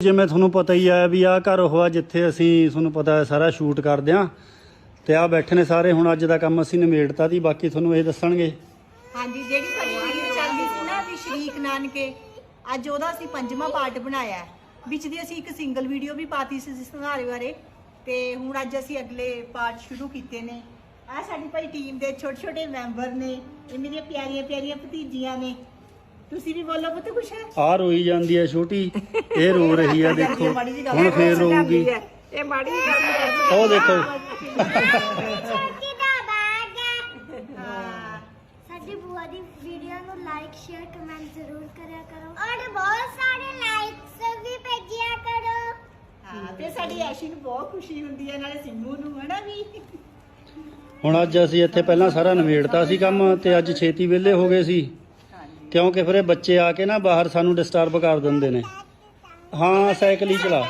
ਜਿਵੇਂ ਤੁਹਾਨੂੰ ਪਤਾ ਹੀ ਆ ਵੀ ਆਹ ਘਰ ਉਹ ਆ ਜਿੱਥੇ ਅਸੀਂ, ਤੁਹਾਨੂੰ ਪਤਾ ਹੈ, ਸਾਰਾ ਸ਼ੂਟ ਕਰਦੇ ਆ ਤੇ ਆ ਬੈਠੇ ਨੇ ਸਾਰੇ, ਹੁਣ ਅੱਜ ਦਾ ਕੰਮ ਅਸੀਂ ਨਿਮੇੜਤਾ ਦੀ, ਬਾਕੀ ਤੁਹਾਨੂੰ ਇਹ ਦੱਸਣਗੇ। ਹਾਂਜੀ, ਜਿਹੜੀ ਸਾਡੀ ਚੱਲਦੀ ਸੀ ਨਾ ਵੀ ਸ਼ਰੀਕ ਨਾਨਕੇ, ਅੱਜ ਉਹਦਾ ਅਸੀਂ ਪੰਜਵਾਂ ਪਾਰਟ ਬਣਾਇਆ ਹੈ। ਵਿੱਚ ਦੀ ਅਸੀਂ ਇੱਕ ਸਿੰਗਲ ਵੀਡੀਓ ਵੀ ਪਾਤੀ ਸੀ ਇਸ ਸੰਧਾਰੇ ਬਾਰੇ, ਤੇ ਹੁਣ ਅੱਜ ਅਸੀਂ ਅਗਲੇ ਪਾਰਟ ਸ਼ੁਰੂ ਕੀਤੇ ਨੇ। ਆ ਸਾਡੀ ਭਾਈ ਟੀਮ ਦੇ ਛੋਟੇ ਛੋਟੇ ਮੈਂਬਰ ਨੇ ਇਹ ਮੇਰੀਆਂ ਪਿਆਰੀਆਂ ਪਿਆਰੀਆਂ ਭਤੀਜੀਆਂ ਨੇ ਤੁਸੀਂ ਵੀ ਬੋਲੋ ਪੁੱਤ ਕੁਛ। ਆ ਰੋਈ ਜਾਂਦੀ ਹੈ ਛੋਟੀ ਇਹ ਰੋ ਰਹੀ ਆ ਦੇਖੋ ਹੁਣ ਫੇਰ ਰੋਊਗੀ ਇਹ ਮਾੜੀ ਜਿਹੀ ਗੱਲ ਕਰਦੀ ਉਹ ਦੇਖੋ ਛੋਟੀ ਦਾ ਬੈਗ ਹੈ ਹਾਂ ਸਾਡੀ ਬੁਆ ਦੀ ਵੀਡੀਓ ਨੂੰ ਲਾਈਕ ਸ਼ੇਅਰ ਕਮੈਂਟ ਜ਼ਰੂਰ ਕਰਿਆ ਕਰੋ। ਔਰ ਬਹੁਤ ਸਾਰੇ ਲਾਈਕਸ ਵੀ ਭੇਜਿਆ ਕਰੋ। ਹਾਂ ਤੇ ਸਾਡੀ ਐਸ਼ੀ ਨੂੰ ਬਹੁਤ ਖੁਸ਼ੀ ਹੁੰਦੀ ਹੈ ਨਾਲੇ ਸਿੰਮੂ ਨੂੰ ਹਨਾ ਵੀ। ਹੁਣ ਅੱਜ ਅਸੀਂ ਇੱਥੇ ਪਹਿਲਾਂ ਸਾਰਾ ਨਿਮੇੜਤਾ ਸੀ ਕੰਮ ਤੇ ਅੱਜ ਛੇਤੀ ਵਿਹਲੇ ਹੋ ਗਏ ਸੀ। ਕਿਉਂਕਿ ਫਿਰ ਇਹ ਬੱਚੇ ਆ ਕੇ ਨਾ ਬਾਹਰ ਸਾਨੂੰ ਡਿਸਟਰਬ ਕਰ ਦਿੰਦੇ ਨੇ। ਹਾਂ ਸਾਈਕਲ ਹੀ ਚਲਾ।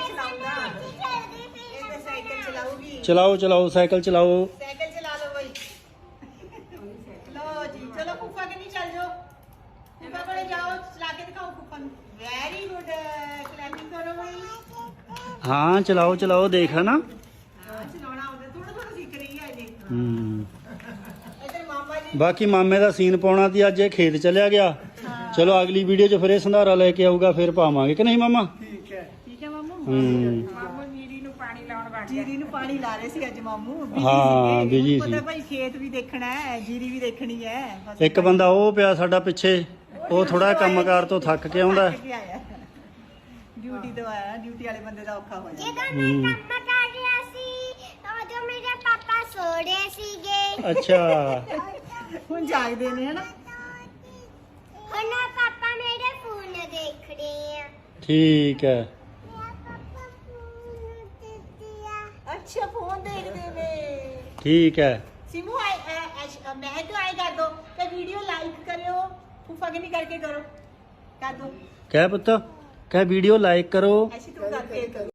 ਚਲਾਓ ਚਲਾਓ ਸਾਈਕਲ ਚਲਾਓ। ਸਾਈਕਲ ਚਲਾ ਲਓ ਬਈ। ਲੋ ਜੀ ਚਲੋ ਫੁੱਫਾ ਕੇ ਨਹੀਂ ਚੱਲ ਜਾਓ। ਫੁੱਫਾ ਕੋਲੇ ਜਾਓ ਚਲਾ ਕੇ ਦਿਖਾਓ ਫੁੱਫਾ ਨੂੰ। ਵੈਰੀ ਗੁੱਡ ਕਲੈਪਿੰਗ ਕਰੋ ਬਈ। ਹਾਂ ਚਲਾਓ ਚਲਾਓ ਦੇਖ ਨਾ ਹਾਂ, ਚਲਾਉਣਾ ਆਉਂਦਾ ਥੋੜਾ ਥੋੜਾ ਸਿੱਖ ਰਹੀ ਹੈ ਜੀ ਹੂੰ। ਇਧਰ ਮਾਮਾ ਜੀ। ਬਾਕੀ ਮਾਮੇ ਦਾ ਸੀਨ ਪਾਉਣਾ ਤੀ ਅੱਜ ਇਹ ਖੇਤ ਚਲਿਆ ਗਿਆ। ਚਲੋ ਅਗਲੀ ਵੀਡੀਓ 'ਚ ਫਿਰ ਇਹ ਸੰਧਾਰਾ ਲੈ ਕੇ ਆਊਗਾ ਫਿਰ ਪਾਵਾਂਗੇ। ਕਿ ਨਹੀਂ ਮਾਮਾ? ਠੀਕ ਹੈ। ਠੀਕ ਹੈ ਮਾਮੂ? ਹੂੰ। ਮਾਮੂ ਜੀਰੀ ਨੂੰ ਪਾਣੀ ਲਾਉਣ ਵੜ ਗਿਆ। ਜੀਰੀ ਨੂੰ ਪਾਣੀ ਲਾ ਰਹੇ ਸੀ ਅੱਜ ਮਾਮੂ। busy ਹਾਂ, ਸੀਗੇ। busy ਪਤਾ ਸੀ। ਭਾਈ ਖੇਤ ਵੀ ਦੇਖਣਾ ਹੈ ਜੀਰੀ ਵੀ ਦੇਖਣੀ ਹੈ। ਬਸ ਇੱਕ ਬੰਦਾ ਉਹ ਪਿਆ ਸਾਡਾ ਪਿੱਛੇ ਉਹ ਥੋੜਾ ਕੰਮਕਾਰ ਤੋਂ ਥੱਕ ਕੇ ਆਉਂਦਾ। ਡਿਊਟੀ ਤੋਂ ਆਇਆ ਡਿਊਟੀ ਵਾਲੇ ਬੰਦੇ ਦਾ ਔਖਾ ਹੋ ਜਾਂਦਾ। ਜਦੋਂ ਮੈਂ ਕੰਮ ਕਰ ਰਿਹਾ ਸੀ ਉਦੋਂ ਮੇਰੇ ਪਾਪਾ ਸੋ ਰਹੇ ਸੀਗੇ। ਅੱਛਾ। ਹੁਣ ਜਾਗਦੇ ਨੇ ਹਨਾ ਹੁਣ ਪਾਪਾ ਮੇਰੇ ਫੋਨ ਦੇਖ ਰਹੇ ਆ ਠੀਕ ਹੈ। ਅੱਛਾ ਫੋਨ ਦੇਖਦੇ ਨੇ ਠੀਕ ਹੈ। ਸਿਮੂ ਆਏ ਅ, ਅਸ਼- ਅ, ਮੈਂ ਤਾਂ ਆਏ ਕਰ ਦੋ? ਤੇ ਵੀਡੀਓ ਲਾਈਕ ਕਰਿਓ। ਫੁੱਫਾ ਕਿ ਨਹੀਂ ਕਰਕੇ ਕਰੋ? ਕਰ ਦੋ। ਕਹਿ ਪੁੱਤ ਕਹਿ ਵੀਡੀਓ ਲਾਈਕ ਕਰੋ। ਐਸੀ ਤੂੰ ਕਰਕੇ। ਕਰੋ